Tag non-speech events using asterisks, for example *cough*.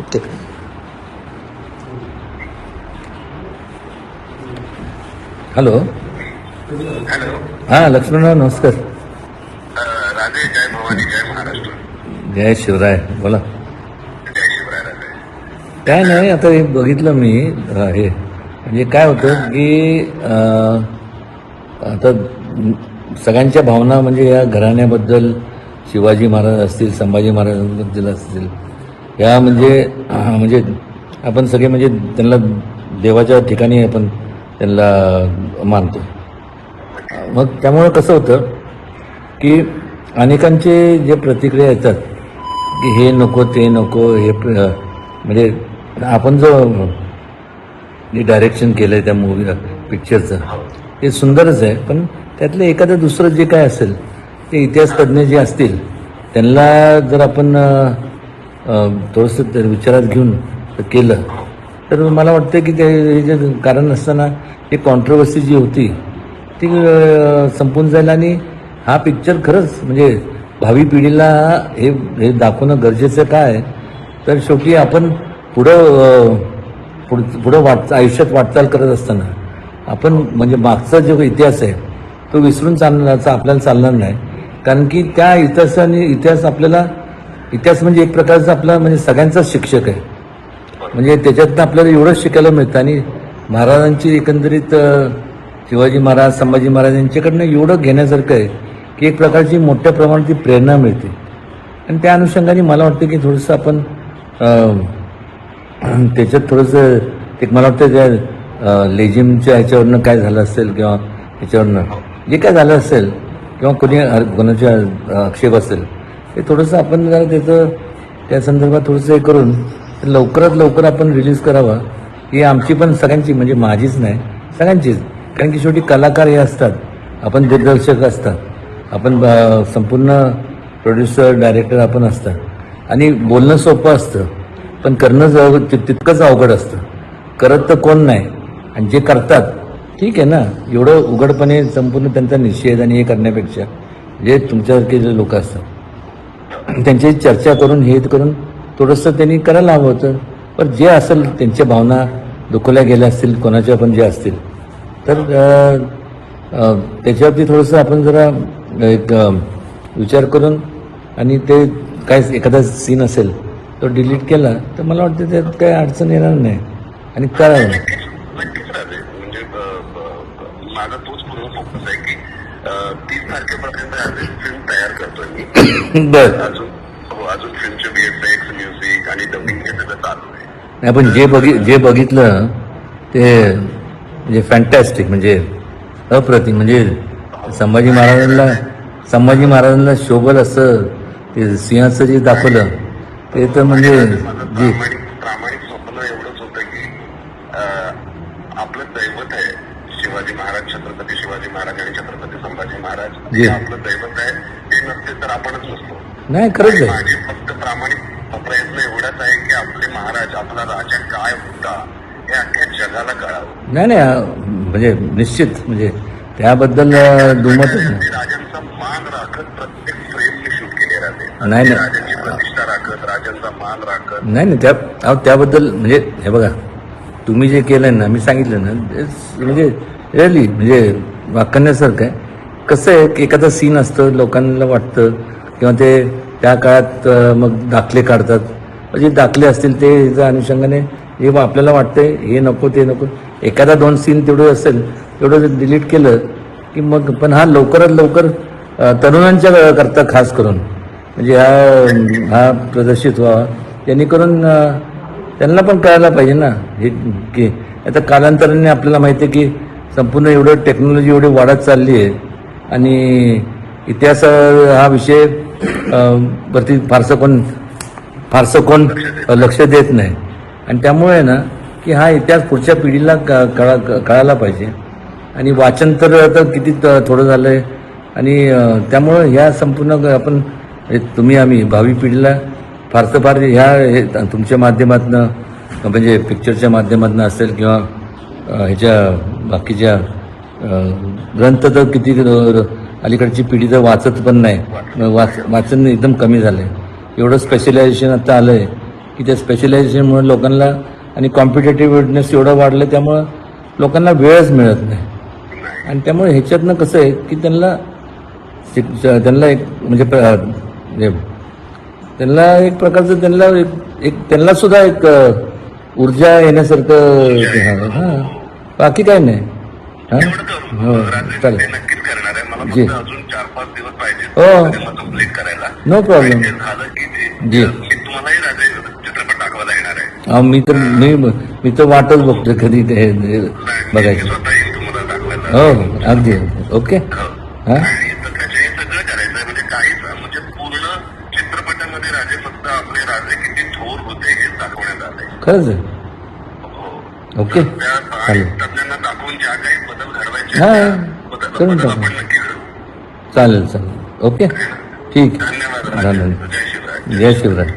Okay hello hello हां लक्ष्मणराव नमस्कार. राधे जय भवानी जय महाराष्ट्र. जय शिवराय बोला. जय शिवराय राधे. काय नाही आता हे बघितलं मी अं, हे. म्हणजे काय होतं की अं, आता सगळ्यांच्या भावना म्हणजे या घराण्याबद्दल शिवाजी महाराज असतील संभाजी महाराजांबद्दल असतील या म्हणजे म्हणजे आपण सगळे म्हणजे त्यांना देवाच्या ठिकाणी आपण त्यांना मानतो. मग त्यामुळं कसं होतं की अनेकांचे जे प्रतिक्रिया येतात की हे नको ते नको हे म्हणजे आपण जो जे डायरेक्शन केलं आहे त्या मूवी पिक्चरचं ते सुंदरच आहे. पण त्यातलं एखादं दुसरं जे काय असेल ते इतिहास तज्ज्ञ जे असतील त्यांना जर आपण थोडंसं ते विचारात घेऊन केलं. तर मला वाटतं की ते हे जे कारण असताना ही कॉन्ट्रोवर्सी जी होती ती संपून जाईल आणि हा पिक्चर खरंच म्हणजे भावी पिढीला हे हे दाखवणं गरजेचं काय? आहे तर शेवटी आपण पुढं पुढ पुढं वाट आयुष्यात वाटचाल करत असताना आपण म्हणजे मागचा जो इतिहास आहे तो विसरून चालण्याचा आपल्याला चालणार नाही. कारण की त्या इतिहासाने इतिहास आपल्याला इतिहास म्हणजे एक प्रकारचा आपला म्हणजे सगळ्यांचाच शिक्षक आहे. म्हणजे त्याच्यातनं आपल्याला एवढंच शिकायला मिळतं. आणि महाराजांची एकंदरीत शिवाजी महाराज संभाजी महाराज यांच्याकडनं एवढं घेण्यासारखं आहे की एक प्रकारची मोठ्या प्रमाणात ती प्रेरणा मिळते. आणि त्या अनुषंगाने मला वाटतं की थोडंसं आपण त्याच्यात थोडंसं एक मला वाटतं त्या लेझिमच्या ह्याच्यावरनं काय झालं असेल किंवा ह्याच्यावरनं जे काय झालं असेल किंवा कोणी कोणाच्या आक्षेप असेल ते थोडंसं आपण जरा त्याचं त्या संदर्भात थोडंसं हे करून लवकरात लवकर आपण रिलीज करावा. ही आमची पण सगळ्यांची म्हणजे माझीच नाही सगळ्यांचीच. कारण की शेवटी कलाकार हे असतात. आपण दिग्दर्शक असतात. आपण संपूर्ण प्रोड्युसर डायरेक्टर आपण असतात. आणि बोलणं सोपं असतं. पण करणं जव तितकंच अवघड असतं. करत तर कोण नाही. आणि जे करतात ठीक आहे ना? एवढं उघडपणे संपूर्ण त्यांचा निषेध आणि हे करण्यापेक्षा जे तुमच्यासारखे जे लोक असतात. त्यांची चर्चा करून हे करून थोडंसं त्यांनी करायला हवं होतं. पण जे असेल त्यांच्या भावना दुखवल्या गेल्या असतील कोणाच्या पण जे असतील. तर त्याच्यावरती थोडंसं आपण जरा एक विचार करून आणि ते काय एखादा सीन असेल तो डिलीट केला तर मला वाटतं त्यात काही अडचण येणार नाही. आणि करावं म्हणजे माझा तोच पूर्ण फोकस आहे की तीस तारखेपर्यंत अजून फिल्म तयार करतोय. *coughs* मी बर. अजून हो अजून फिल्मचे बीएफएक्स म्युझिक आणि डबिंग हे सगळं चालू आहे. नाही पण जे बघि जे बघितलं ते म्हणजे फॅन्टॅस्टिक म्हणजे अप्रतिम म्हणजे संभाजी महाराजांना संभाजी महाराजांना शोभल असं ते सिंहाचं जे दाखवलं ते तर म्हणजे जी. प्रामाणिक स्वप्न एवढंच होतं की आपलं दैवत आहे शिवाजी महाराज छत्रपती शिवाजी महाराज आणि छत्रपती संभाजी महाराज. हे आपलं दैवत आहे ते नसते तर आपणच नसतो. नाही खरंच माझे फक्त प्रामाणिक प्रयत्न एवढाच आहे की आपले महाराज आपला राजा काय होता हे अख्ख्या जगाला कळावं. नाही नाही म्हणजे निश्चित म्हणजे त्याबद्दल दुमत राजांचा मान राखत प्रत्येक फ्रेम मी शूट केले राहते. नाही, नाही. राजांची प्रतिष्ठा राखत राजांचा मान राखत. नाही नाही त्या त्याबद्दल म्हणजे हे बघा तुम्ही जे केलं ना मी सांगितलं ना म्हणजे रिअली म्हणजे वाकण्यासारखं आहे. कसं आहे की सीन असतं लोकांना वाटतं किंवा ते त्या काळात मग दाखले काढतात. म्हणजे दाखले असतील ते ह्याच्या अनुषंगाने हे आपल्याला वाटतंय हे नको ते नको. एखादा दोन सीन तेवढं असेल तेवढं डिलीट केलं की मग पण हा लवकरात लवकर तरुणांच्या करता खास करून म्हणजे हा हा प्रदर्शित व्हावा. जेणेकरून त्यांना पण कळायला पाहिजे ना हे की आता कालांतराने आपल्याला माहिती आहे की संपूर्ण एवढं टेक्नॉलॉजी एवढी वाढत चालली आहे आणि इतिहास हा विषय वरती फारसं कोण फारसं कोण लक्ष देत नाही. आणि त्यामुळे आहे ना की हा इतिहास पुढच्या पिढीला कळा कळायला पाहिजे. आणि वाचन तर आता किती थोडं झालं आहे आणि त्यामुळं ह्या संपूर्ण आपण हे तुम्ही आम्ही भावी पिढीला फारसं फार ह्या हे तुमच्या माध्यमातनं म्हणजे पिक्चरच्या माध्यमातनं असेल किंवा ह्याच्या बाकीच्या ग्रंथ तर किती अलीकडची पिढी तर वाचत पण नाही. वाच वाचन एकदम कमी झालं आहे एवढं स्पेशलायझेशन आता आलं आहे की त्या स्पेशलायझेशनमुळे लोकांना आणि कॉम्पिटेटिव्हनेस एवढं वाढलं त्यामुळं लोकांना वेळच मिळत नाही. आणि त्यामुळे ह्याच्यातनं कसं आहे की त्यांना त्यांना एक म्हणजे त्यांना एक प्रकारचं त्यांना एक- एक त्यांना सुद्धा एक ऊर्जा येण्यासारखं ते बाकी काय नाही. हा? करू हो रात्री ते नक्कीच करणार आहे. मला जी. फक्त अजून चार पाच दिवस पाहिजे. हो. कंप्लीट करायला. नो प्रॉब्लेम झालं की जी. मी तुम्हालाही चित्रपट दाखवायला येणार आहे. मी तर मी मी तर वाटच बघतोय कधी ते बघायचं. स्वतः तुम्हाला दाखवायला हो हो, अगदी ओके? हो. सगळं करायचं म्हणजे काहीच म्हणजे पूर्ण चित्रपटामध्ये राजे फक्त आपले राजे किती थोर होते हे दाखवण्यात आले खरंच आहे? ओके. चालेल. हा, करून टाकू. चालेल चालेल. ओके. ठीक धन्यवाद. जय शिवराय.